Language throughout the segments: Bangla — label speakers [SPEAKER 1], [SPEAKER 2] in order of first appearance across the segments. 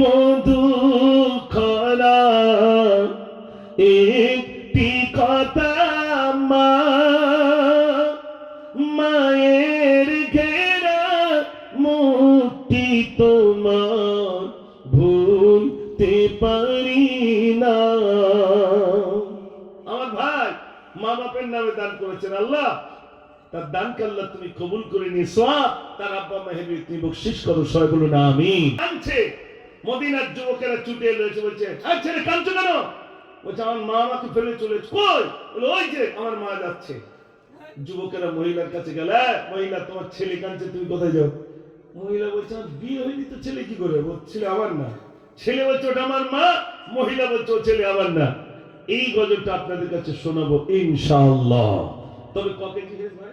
[SPEAKER 1] মধু খরা একটি কথা মা, মায়ের ঘেরা মুক্তি তোমার ভুলতে পারি না। আমার ভাই, মা বাপের নামে দান করেছেন আল্লাহ। তার দানকে আল্লাহ তুমি কবুল করে নিয়ে সব তার আব্বা মেহেবি, তুমি বকশিস করো, সবাই বলো আমি কাঁদছে মদিনার যুবকেরা ছুটে এলো এসে বলছে হ্যাঁ ছেলে কাঁদছো কেন? বলছে আমার মা আমাকে ফেলে চলেছে। কই? বলে ওই যে আমার মা যাচ্ছে। যুবকেরা মহিলার কাছে গেল "এই, মহিলা তোমার ছেলে কাঁদছে তুমি কোথায় যাও? মহিলা বলছে আমার বিয়ে হয়নি তো ছেলে কি করে? ছেলে আমার না। ছেলে বলছে ওটা আমার মা। মহিলা বলছে ও ছেলে আমার না। এই গজলটা আপনাদের কাছে শোনাবো ইনশাআল্লাহ। তবে ককে কি হয়েছে ভাই?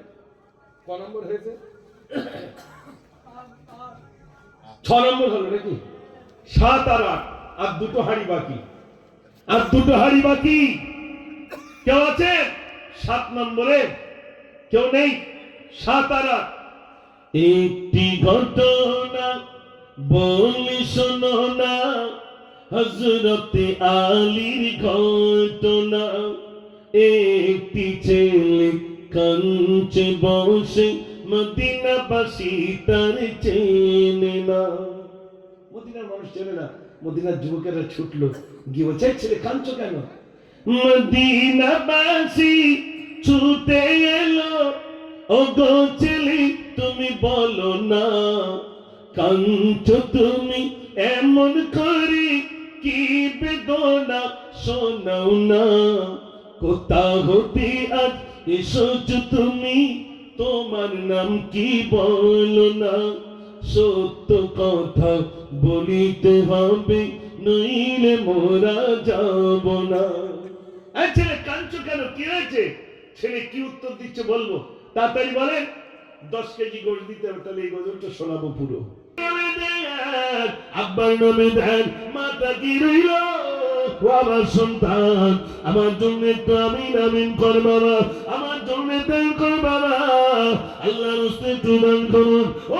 [SPEAKER 1] ক নম্বর হয়েছে? ছ নম্বর হলো নাকি? সাত আর আট, আর দুটো হাড়ি বাকি। আর দুটো হাড়ি বাকি। কেউ আছে? সাত নম্বরে। কেউ নেই? সাত আর আট। একটি ঘটনা বলি শোনো না হজরতে আলীর ঘটনা। একটি ছেলে কাঞ্চে বসে মদিনাবাসী তার চেনে না। মদিনার মানুষ চেনে না, মদিনার যুবকেরা ছুটলো, গিয়ে বলছে ছেলে কাঁদছো কেন? মদিনাবাসী ছুটে এলো। ও গো ছেলে, তুমি বলো না কাঞ্চ তুমি এমন করে কি বেদনা শোনাও না? কোথা হতে আজ এসেছ তুমি? তোমার নাম কি বলো না? সত্য কথা বলিতে হবে, নইলে মোরা যাব না। ছেলে কাঞ্চ কেন? কি হয়েছে? ছেলে, কি উত্তর দিচ্ছে বলব? তাড়াতাড়ি বলেন। দশ কেজি গোশ দিতে হবে, তাহলে এই গজলটা শোনাবো পুরো। আব্বার নামে দেন, মাতা কি রইল? আমার সন্তান, আমার জন্য একটু আমিন আমিন কর বাবা আমার জন্য দান কর বাবা আল্লাহর হস্তে একটু দান করুন। ও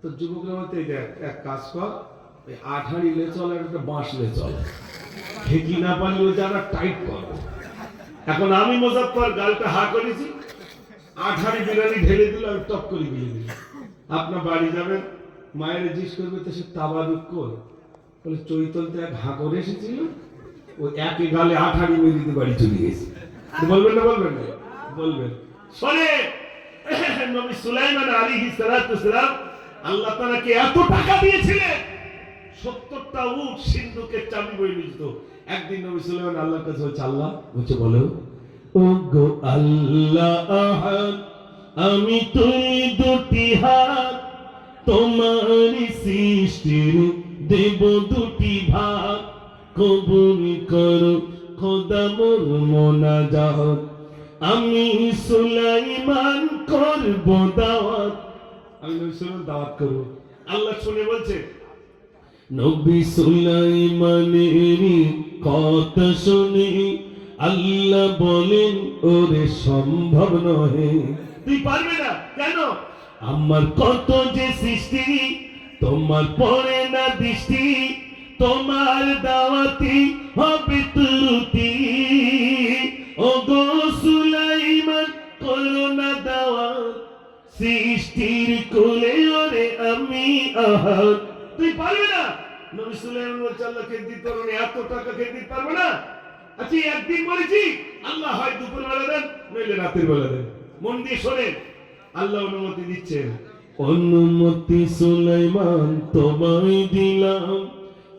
[SPEAKER 1] তো যুবকরা এই দেখ, এক কাজ কর, ওই হাঁড়ি লে চল একটা বাঁশ লে চল। ঠেকি না পারলে ওই যারা টাইট করো। এখন আমি মোজাফর গালটা হা করেছি হাঁড়ি বিরিয়ানি ঢেলে দিল আমি টপ করে দিয়ে দিল। আপনার বাড়ি যাবেন, মায়ের জিজ্ঞেস করবে, তো সে তাবারুক কই? বলে চৈতল তো এক হা করে এসেছিল ও একে গালে হাঁড়ি মেরে দিতে বাড়ি চলে গেছে। বলবেন না বলবেন না? বলবেন। শোনে নবী সুলাইমান সালাতু সালাম আল্লাহ তাআলাকে এত টাকা দিয়েছিলেন? সত্তরটা উট সিন্ধুকের চাবি বই নিত একদিন নবী সুলাইমান আল্লাহর কাছে বলছে, আল্লাহ? বলছে, বলো। ও গো আল্লাহ, আমি তুই দুটি হাত তোমার সৃষ্টির দেব দুটি ভাগ। কবুল করো, খোদা মোর মোনাজাত। আমি সুলাইমান করব দাওয়াত। আমি দাওয়াত করব। আল্লাহ শুনে বলছে নবী কথা শুনে আল্লাহ বলেন ওরে সম্ভব নহে। তুই পারবে না কেন? আমার কত যে সৃষ্টি তোমার পরে না দৃষ্টি তোমার দাওয়াতি হবে ত্রুটি। তুই পারবে না? নবী সুলাইমান বলছে আল্লাহ খেদিত পারব এত টাকা খেদিত পারব না। আচ্ছা একদিন বলেছি আল্লাহ হয় দুপুর বেলা দেন নইলে রাতের বেলা দেন। মন দিয়ে শোনেন আল্লাহ অনুমতি দিচ্ছেন অনুমতি সুলাইমান তোমায় দিলাম।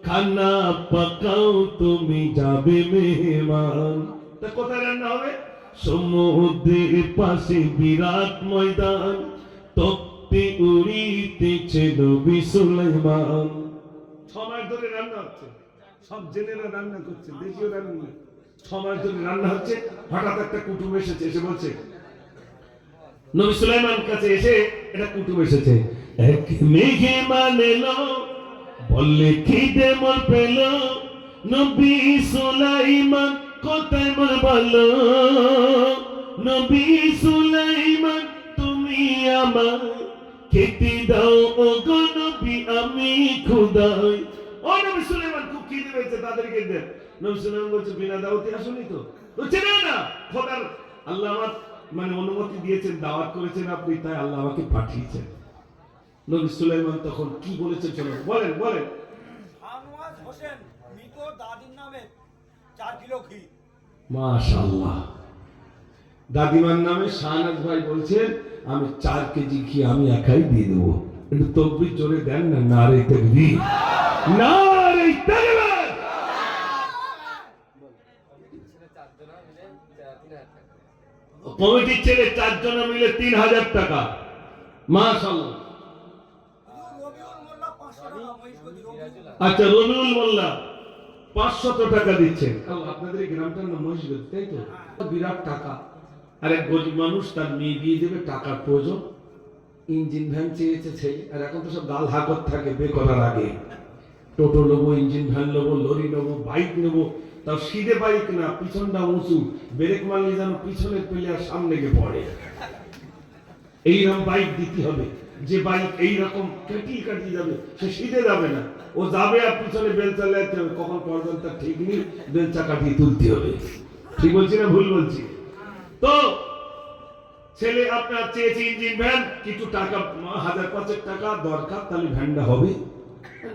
[SPEAKER 1] খানা পাকাও তুমি যাবে মেহমান। তা কোথায় রান্না হবে? সমুদ্রের পাশে বিরাট ময়দান। তপ্তে উড়িতেছে নবী সুলাইমান। ছয় মাস ধরে রান্না হচ্ছে। সব জেলেরা রান্না করছে, দেশীয় রান্না ধরে রান্না হচ্ছে, হঠাৎ একটা কুটুম এসেছে, এসে বলছে, নবী সুলাইমান কাছে এসে এটা কুটুম এসেছে। এক মেঘে মানেলো বললে পেল। নবী সুলাইমান কোথায় নবী সুলাইমান তুমি আমার খেতে দাও ও নবী আমি খুদাই। ও নবী সুলাইমান খুব খিদে পেয়েছে তাদেরকে দেন নবী সুলাইমান বলছে বিনা দাওয়াতে আসুনি তো? বলছে না না খোদার আল্লাহ আমার মানে অনুমতি দিয়েছেন দাওয়াত করেছেন আপনি তাই আল্লাহ আমাকে পাঠিয়েছেন। নবী সুলাইমান তখন কি বলেছেন চলো বলেন বলেন।
[SPEAKER 2] শাহনওয়াজ হোসেন মৃত দাদির নামে চার কিলো ঘি।
[SPEAKER 1] মাশাআল্লাহ। দাদিমার নামে শাহনাজ ভাই বলছেন, আমি চার কেজি ঘি আমি একাই দিয়ে দেবো। একটু তকবির জোরে দেন না নারে তকবির। নারে তকবির! কমিটির ছেলে চারজনে মিলে তিন হাজার টাকা। আচ্ছা রবিউল মোল্লা, পাঁচশত টাকা দিচ্ছেন। আপনাদের গ্রামটার নাম মহিষগঞ্জ, তাই তো? বিরাট টাকা। আর এক গরিব মানুষ তার মেয়ে বিয়ে দেবে, টাকার প্রয়োজন। ইঞ্জিন ভ্যান চেয়েছে ছেলে আর এখন তো সব গাল হাকত থাকে বে করার আগে। টোটো নেব, ইঞ্জিন ভ্যান নেব, লরি নেব, বাইক নেব, তাও সিধে বাইক না, পিছনটা উঁচু, ব্রেক মারলে যেন পিছনের পেলে আর সামনে গিয়ে পড়ে। এইরকম বাইক দিতে হবে, যে বাইক এইরকম কাটিয়ে কাটিয়ে যাবে, সে সিধে যাবে না। ও যাবে আর পিছনে বেল চালাতে হবে, কখন পড়বেন তার ঠিক নেই বেলচা কাটিয়ে তুলতে হবে। ঠিক বলছি না ভুল বলছি? তো, ছেলে আপনার চেয়েছে ইঞ্জিন ভ্যান, কিছু টাকা, হাজার পাঁচেক টাকা দরকার, তাহলে ভ্যানটা হবে।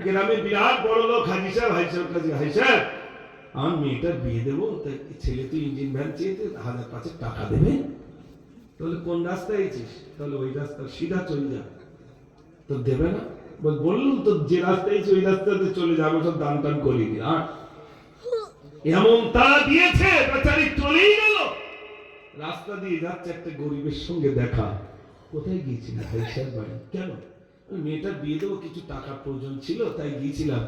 [SPEAKER 1] গ্রামে বিরাট বড় লোক, হাজি সাহেব হাজি সাহেব কাছে, হাজি সাহেব আমার মেয়েটার বিয়ে দেবো তাই ছেলে তো ইঞ্জিন ভ্যান চেয়েছে, হাজার পাঁচেক টাকা দেবে। তাহলে কোন রাস্তায় আছিস? তাহলে ওই রাস্তা সিধা চলে যা। তো দেবে না? বল বললুম তো যে রাস্তায় আছি, ওই রাস্তাতে চলে যাব সব দান টান করিনি আর এমন তারা দিয়েছে, বেচারি চলেই গেল। রাস্তা দিয়ে যাচ্ছে একটা গরিবের সঙ্গে দেখা। কোথায় গিয়েছিল ভাই সাহেব বাড়ি? কেন? মেয়েটার বিয়ে দেবো, কিছু টাকার প্রয়োজন ছিল, তাই গিয়েছিলাম।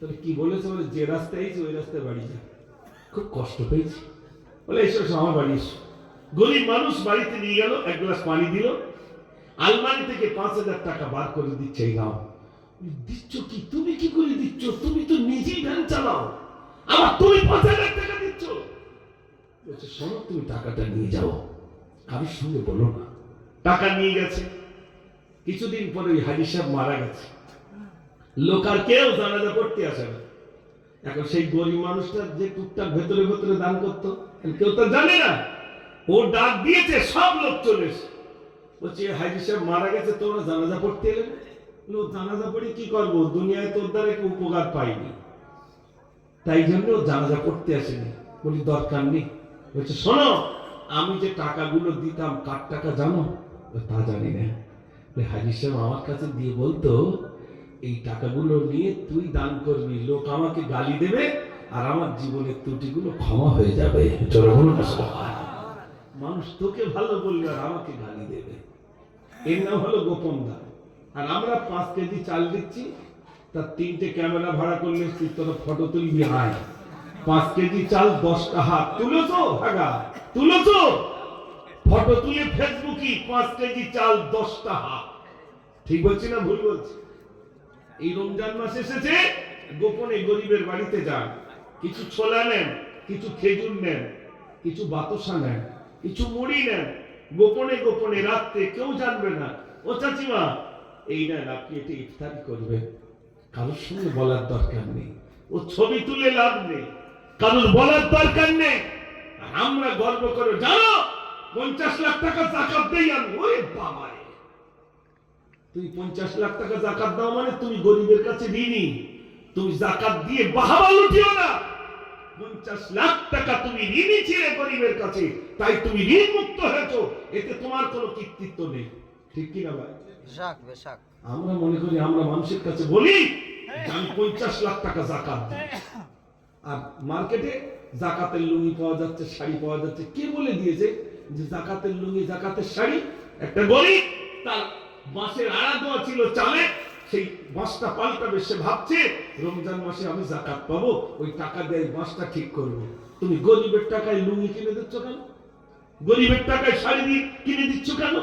[SPEAKER 1] তাহলে কি বলেছে বলে, যে রাস্তায় ওই রাস্তায় বাড়ি যা। খুব কষ্ট পেয়েছি। বলে, এসো আমার বাড়ি এসো। গরিব মানুষ বাড়িতে নিয়ে গেল, এক গ্লাস পানি দিল। আলমারি থেকে পাঁচ হাজার টাকা বার করে দিচ্ছে এই নাও। দিচ্ছ কি? তুমি কি করে দিচ্ছ? তুমি তো নিজেই ভ্যান চালাও। আবার তুমি পাঁচ হাজার টাকা বলছে, শোনো, তুমি টাকাটা নিয়ে যাও। কারোর সঙ্গে বলো না। টাকা নিয়ে গেছে। কিছুদিন পরে ওই হাজি সাহেব মারা গেছে। লোক আর কেউ জানাজা পড়তে আসে না। এখন সেই গরিব মানুষটা যে টুকটাক ভেতরে ভেতরে দান করতো কেউ তো জানে না। ও ডাক দিয়েছে, সব লোক চলে এসে বলছে হাজি সাহেব মারা গেছে, তোমরা জানাজা পড়তে এলে না?" জানাজা পড়ে কি করব? দুনিয়ায় তোর দ্বারা কেউ উপকার পাইনি তাই জন্য ও জানাজা পড়তে আসেনি। বলি, দরকার নেই। বলছে শোনো আমি যে টাকাগুলো দিতাম কার টাকা জানো? তা জানি না। বলে, হাজি সাহেব আমার কাছে দিয়ে বলতো এই টাকাগুলো নিয়ে তুই দান করবি লোক আমাকে গালি দেবে আর আমার জীবনের ত্রুটিগুলো ক্ষমা হয়ে যাবে। মানুষ তোকে ভালো বললে আর আমাকে গালি দেবে। এর নাম হলো গোপন দান। আর আমরা পাঁচ কেজি চাল দিচ্ছি তার তিনটে ক্যামেরা ভাড়া করলে তুই তোর ফটো তুলবি আয় পাঁচ কেজি চাল, দশটা হাত। তুলেছো? হাগা। তুলেছো? ফটো তুলে ফেসবুকি পাঁচ কেজি চাল, দশটা হাত। ঠিক বলছি না ভুল বলছি? এই রমজান মাস এসেছে, গোপনে গরিবের বাড়িতে যান। কিছু ছোলা নেন, কিছু খেজুর নেন, কিছু বাতাসা নেন, কিছু মুড়ি নেন। গোপনে গোপনে রাত্রে কেউ জানবে না। ও চাচিমা, এই নেন, আপনি এটা ইফতারি করবেন। কারোর সঙ্গে বলার দরকার নেই। ও ছবি তুলে লাভ নেই। কারোর বলার দরকার নেই। আমরা গর্ব করে জানো পঞ্চাশ লাখ টাকা জাকাত দেই আমি। ওরে বাবা তুমি পঞ্চাশ লাখ টাকা জাকাত দাও মানে তুমি গরিবের কাছে ঋণী। তুমি জাকাত দিয়ে বাহাবা লুটিও না। পঞ্চাশ লাখ টাকা তুমি ঋণী ছিলে গরিবের কাছে তাই তুমি ঋণ মুক্ত হয়েছো। এতে তোমার কোনো কৃতিত্ব নেই। ঠিক কিনা ভাই?
[SPEAKER 2] বেশাক বেশাক।
[SPEAKER 1] আমরা মনে করি আমরা মানুষের কাছে বলি আমি পঞ্চাশ লাখ টাকা জাকাত দিই। আর মার্কেটে জাকাতের লুঙ্গি পাওয়া যাচ্ছে, শাড়ি পাওয়া যাচ্ছে। কে বলে দিয়েছে যে জাকাতের লুঙ্গি, জাকাতের শাড়ি? একটা গরিব তার বাঁশের আড়া দেওয়া ছিল চালে,
[SPEAKER 3] সেই বাঁশটা পাল্টাবে সে ভাবছে, রমজান মাসে আমি জাকাত পাবো, ওই টাকা দিয়ে বাঁশটা ঠিক করব। তুমি গরিবের টাকায় লুঙ্গি কিনে দিচ্ছ কেন?
[SPEAKER 1] গরিবের টাকায় শাড়ি কিনে দিচ্ছ কেন?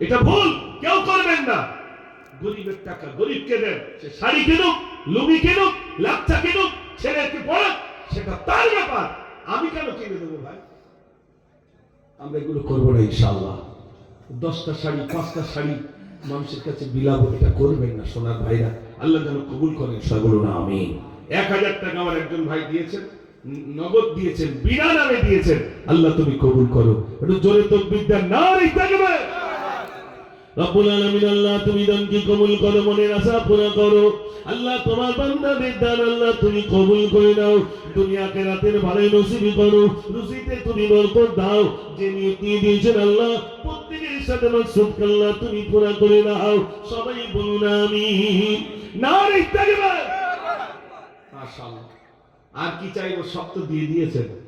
[SPEAKER 1] এটা ভুল, কেউ করবেন না। গরিবের টাকা গরিবকে দেন, সে শাড়ি কিনুক, লুঙ্গি কিনুক লাচ্চা কিনুক ছেলেকে পড়াক সেটা তার ব্যাপার।
[SPEAKER 3] আমি কেন কিনে দেবো ভাই? আমরা এগুলো করব না ইনশাল্লাহ দশটা শাড়ি, পাঁচটা শাড়ি মানুষের কাছে বিলাবো, এটা করবেন না সোনার ভাইরা। আল্লাহ যেন কবুল করেন সবগুলো না আমি
[SPEAKER 1] এক হাজার টাকা আমার একজন ভাই দিয়েছেন, নগদ দিয়েছেন, বিনা নামে দিয়েছেন। আল্লাহ তুমি কবুল করো। একটু জোরে তো বিদ্যা না থাকবে রব্বুল আলামিন, আল্লাহ তুমি দানকে কবুল করো, মনের আশা করো। আল্লাহ তোমার বান্দাদের দান, আল্লাহ তুমি কবুল করে নাও। দুনিয়াকে রাতের নসিবি করো। রুজিতে তুমি বরকত দাও। যে নিয়ত নিয়ে দিয়েছেন আল্লাহ, প্রত্যেকের সাথে মাকসুদ আল্লাহ তুমি পুরা করে নাও। সবাই বলুন আমি না থাকবে
[SPEAKER 3] মাশাআল্লাহ। আর কি চাইব? সব তো দিয়ে দিয়েছেন।